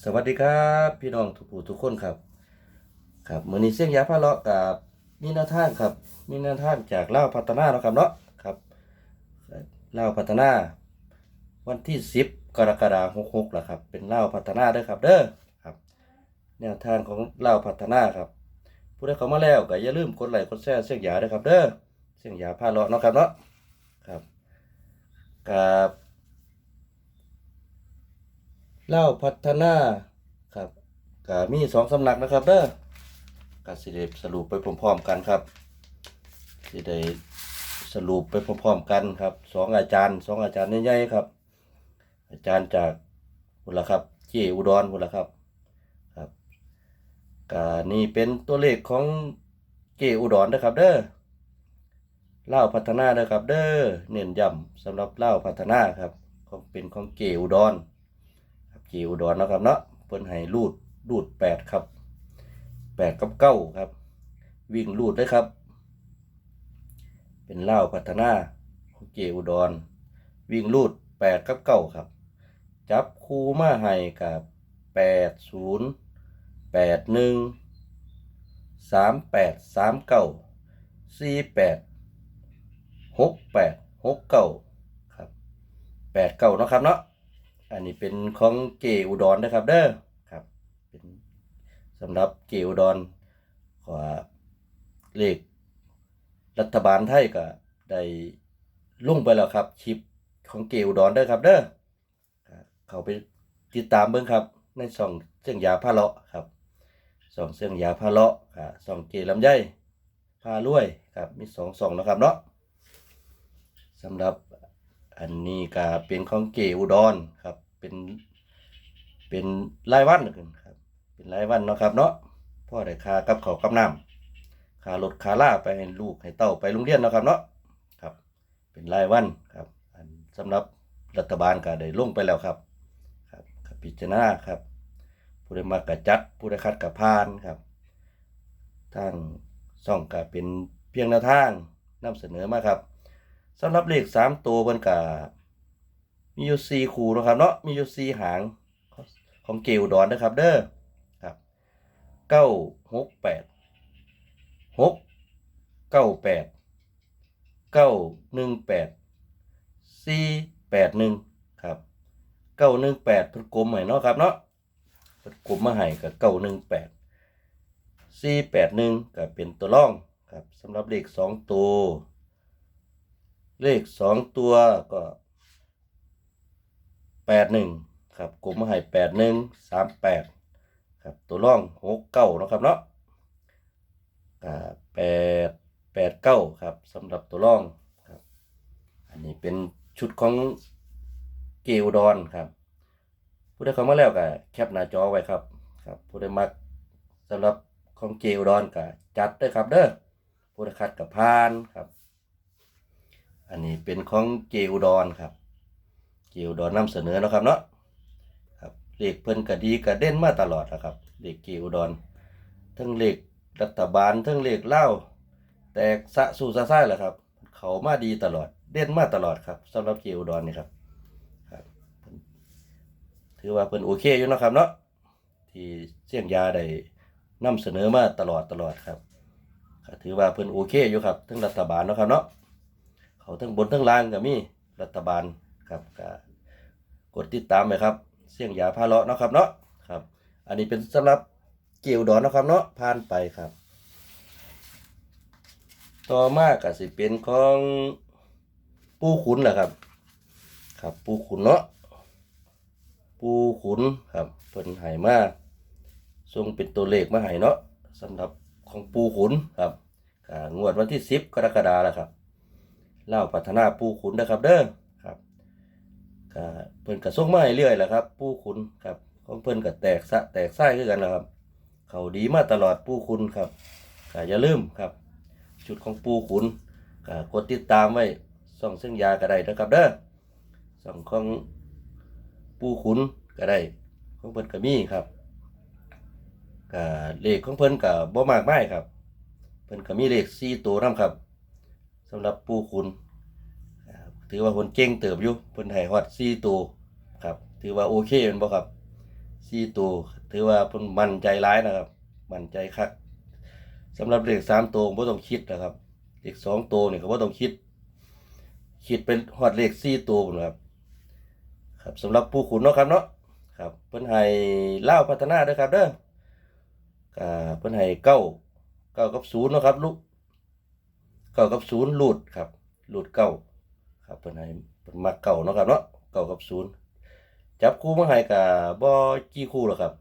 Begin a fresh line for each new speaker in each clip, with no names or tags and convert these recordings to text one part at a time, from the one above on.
สวัสดีครับ พี่น้องทุกผู้ทุกคนครับ ครับมือนี้เสียงยาพาเลาะกับมีแนวทางครับ มีแนวทางจากเล่าพัฒนาเนาะครับเนาะครับเล่าพัฒนา วันที่10กรกฎาคม66ล่ะครับ เป็นเล่าพัฒนาเด้อครับ เด้อครับ แนวทางของเล่าพัฒนาครับ ผู้ใดเข้ามาแล้วก็อย่าลืมกดไลค์กดแชร์เสียงยาเด้อครับ เด้อเสียงยาพาเลาะเนาะครับเนาะครับกับ เล่าพัฒนาครับก็มีสองสำนักนะครับเด้อก็สิได้สรุปไปพร้อมๆกันครับสิได้สรุปไปพร้อมๆกันครับสองอาจารย์สองอาจารย์ใหญ่ๆครับ อาจารย์จากพุนละครับเจอุดรพุนละครับครับก็นี่เป็นตัวเลขของเจอุดรนะครับ เด้อเล่าพัฒนานะครับ เด้อเน้นย้ำสำหรับเล่าพัฒนาครับของเป็นของเจอุดร ครับจีอุดรนะครับเนาะเพิ่นให้รูดรูดแปดครับแปดกับเก้าครับ วิ่งรูดเลยครับ เป็นเล่าพัฒนาของเจอุดร วิ่งรูดแปดกับเก้าครับ จับคูมาให้กับแปดศูนย์แปดหนึ่งสามแปดสามเก้าสี่แปดหกแปดหกเก้าครับแปดเก้าเนาะครับเนาะ อันนี้เป็นของเกอุดรนะครับ เด้อครับเป็นสำหรับเกอุดรขอเลขรัฐบาลไทยก็ได้ลุ่งไปแล้วครับคลิปของเกอุดรเด้อครับ เด้อเขาไปติดตามเบิ่งครับในช่องเสียงยาพาเลาะครับช่องเสียงยาพาเลาะค่ะช่องเกลำไยพารวยครับมีสองช่องนะครับเนาะสำหรับ อันนี้ก็เป็นของเกอุดรครับ เป็นเป็นรายวันนะครับ เป็นรายวันเนาะครับเนาะพ่อได้ค่ากับเขากับน้ำค่ารถค่าล่าไปให้ลูกให้เต้าไปโรงเรียนเนาะครับเนาะครับ เป็นรายวันครับ อันสำหรับรัฐบาลก็ได้ลงไปแล้วครับ ครับพิจารณาครับ ผู้ได้มากระจัดผู้ได้คัดกับพานครับทางซ่องก็เป็นเพียงแนวทางนำเสนอมาครับ สำหรับเลขสามตัวเพิ่นกะมีอยู่สี่คู่นะครับเนาะมีอยู่สี่หางของเกลดอนนะครับ เด้อครับเก้าหกแปดหกเก้าแปดเก้าหนึ่งแปดสี่แปดหนึ่งครับเก้าหนึ่งแปดเพิ่นกลมให้เนาะครับเนาะเพิ่นกลมมาให้กับเก้าหนึ่งแปดสี่แปดหนึ่งก็เป็นตัวร่องครับสำหรับเลขสองตัว เลขสองตัวก็แปดหนึ่งครับกลุ่มมาให้แปดหนึ่งสามแปดครับตัวร่องหกเก้านะครับเนาะก็แปดแปดเก้าครับสำหรับตัวร่องครับ อันนี้เป็นชุดของเกลดอนครับ ผู้ได้เข้ามาแล้วก็แคปหน้าจอไว้ครับครับ ผู้ได้มักสำหรับของเกลดอนก็จัดเด้อครับเด้อผู้ได้คัดกับพานครับ อันนี้เป็นของเกอุดรครับเกอุดรนำเสนอเนาะครับเนาะครับเลขเพิ่นก็ดีก็เด่นมาตลอดนะครับเลขเกอุดรทั้งเลขรัฐบาลทั้งเลขเล่าแตกสะสู่ซะซ่ายแหละครับ เขามาดีตลอดเด่นมาตลอดครับสำหรับเกอุดรนี่ครับครับถือว่าเพิ่นโอเคอยู่นะครับเนาะที่เสี่ยงยาได้นำเสนอมาตลอดตลอดครับถือว่าเพิ่นโอเคอยู่ครับทั้งรัฐบาลเนาะครับเนาะ เขาทั้งบนทั้งล่างก็มีรัฐบาลครับก็กดติดตามไปครับ เสี่ยงยาพาเลาะเนาะครับเนาะครับ อันนี้เป็นสำหรับเกี่ยวดอนนะครับเนาะผ่านไปครับ ต่อมาก็สิเป็นของปูขุนแหละครับ ครับปูขุนเนาะปูขุนครับเพิ่นให้มาส่งเป็นตัวเลขมาให้เนาะสำหรับของปูขุนครับก็งวดวันที่ 10 กรกฎาคมแล้วครับ เล่าพัฒนาปูขุนนะครับเด้อครับก็เพิ่นก็ส่งมาเรื่อยแหละครับ ปูขุนครับของเพิ่นก็แตกสะแตกไส้คือกันแหละครับ เขาดีมาตลอดปูขุนครับก็อย่าลืมครับชุดของปูขุนก็กดติดตามไว้ส่องเส้นยาก็ได้นะครับเด้อส่องของปูขุนก็ได้ของเพิ่นก็มีครับก็เลขของเพิ่นก็บ่มากมายครับ เพิ่นก็มีเลข4ตัวนํครับ สำหรับปูคุณถือว่าคนเก่งเติบอยู่เพิ่นให้ฮอด4ตัวครับ ถือว่าโอเคแม่นบ่ครับสี่ตัวถือว่าเพิ่นมั่นใจร้ายนะครับ มั่นใจคักสำหรับเลขสามตัวบ่ต้องคิดนะครับเลขสองตัวนี่ก็บ่ต้องคิด คิดเป็นฮอดเลขสี่ตัวพุ่นครับ ครับสำหรับผู้ขุนเนาะครับเนาะครับเพิ่นให้เล่าวพัฒนาเด้อครับเด้อก็เพิ่นให้เก้าเก้ากับศูนย์เนาะครับลูก เก้ากับศูนย์รูดครับรูดเก้าครับเพิ่นให้เพิ่นมักเก้าเนาะครับเนาะเก้ากับศูนย์จับคู่มาให้ก็บ่กี่คู่หรอครับ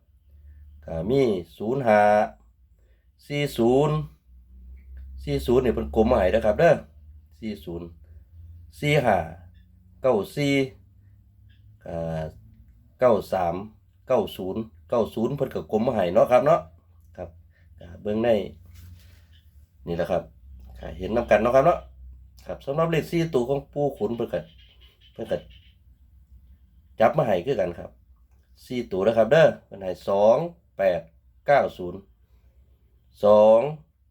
ก็มีศูนย์หาสี่ศูนย์สี่ศูนย์เนี่ยเพิ่นกลมมาให้เด้อครับเด้อสี่ศูนย์สี่หาเก้าสี่เก้าสามเก้าศูนย์เก้าศูนย์เพิ่นก็กลมมาให้เนาะครับเนาะครับเบื้องในนี่แหละครับ เห็นนำกันเนาะครับเนาะครับสำหรับเลขสี่ตัวของปู่ขุนเพิ่นก็เพิ่นก็จับมาให้คือกันครับสี่ตัวนะครับ เด้อเพิ่นให้สองแปดเก้าศูนย์สอง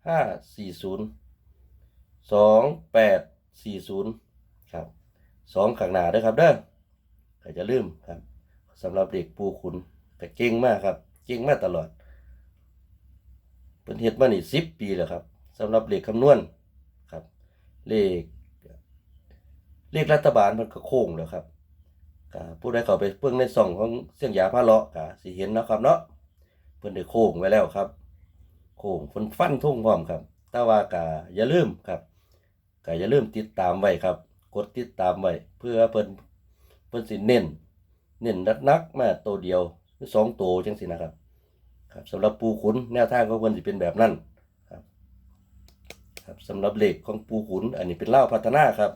ห้าสี่ศูนย์สองแปดสี่ศูนย์ครับสองข้างหน้าด้อครับเด้อก็จะลืมครับสำหรับเด็กปูขุนก็เก่งมากครับเก่งมากตลอดเป็นเฮ็ดมานี่สิบปีแล้วครับสำหรับเลขคำนวณ เลขเลขรัฐบาลมันก็โค้งแล้วครับกผู้ใดเข้าไปเพิ่งในส่องของเสียงยาพาเลาะก็สิเห็นนะครับเนาะเพิ่นได้โค้งไว้แล้วครับ โค้งเพิ่นฟันทุ่งพร้อมครับ แต่ว่าก็อย่าลืมครับก็อย่าลืมติดตามไว้ครับ กดติดตามไว้เพื่อเพิ่นเพิ่นสิเน้น เน้นนักๆมาตัวเดียวหรือสองตัวจังสินะครับ ครับสำหรับปูขุนแนวทางของเพิ่นสิเป็นแบบนั้น ครับสำหรับเหลขของปูขุน อันนี้เป็นเล่าพัฒนาครับ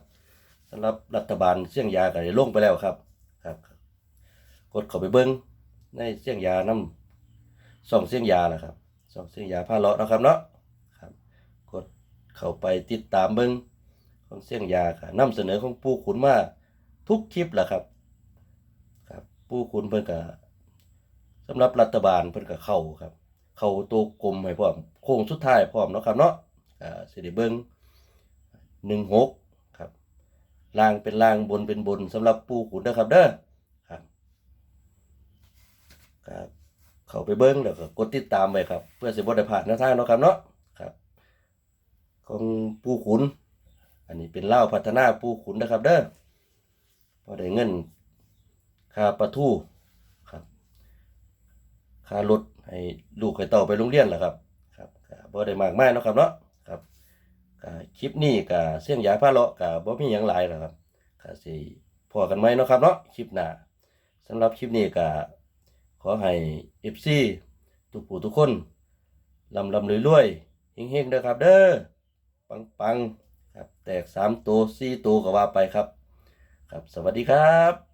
สำหรับรัฐบาลเสี่ยงยาก็ได้ลงไปแล้วครับครับ กดเข้าไปเบิ่งในเสี่ยงยานำส่องเสี่ยงยาแหละครับส่องเสี่ยงยาพาเลาะนะครับเนาะครับ กดเข้าไปติดตามเบิ่งของเสี่ยงยาค่ะนำเสนอของปูขุนมาทุกคลิปแหละครับครับผู้คุณเพิ่นก็สำหรับรัฐบาลเพิ่นก็เข้าครับ เข้าตัวกลมให้พร้อมโค้งสุดท้ายพร้อมเนาะครับเนาะ สิได้เบิ่ง16ครับล่างเป็นล่างบนเป็นบนสำหรับผู้ขุนนะครับเด้อครับครับเขาไปเบิ่งแล้วก็กดติดตามไว้ครับ เพื่อสิบ่ได้พลาดแนวทางเนาะครับเนาะครับ ของผู้ขุน อันนี้เป็นเล่าพัฒนาผู้ขุนนะครับเด้อพอได้เงินค่าประทูครับค่ารถให้ลูกให้เต่าไปโรงเรียนแหละครับครับก็บ่ได้มากมายเนาะครับเนาะ คลิปนี้ก็เสียงยาพาเลาะก็บ่มีหยังหลายแล้วครับก็สิพอกันไหมเนาะครับเนาะคลิปหน้าสำหรับคลิปนี้ก็ขอให้ FC ทุกผู้ทุกคนลำลำรวยๆเฮงๆเด้อครับ เด้อปังๆครับแตกสามตัวสี่ตัวก็ว่าไปครับ ครับสวัสดีครับ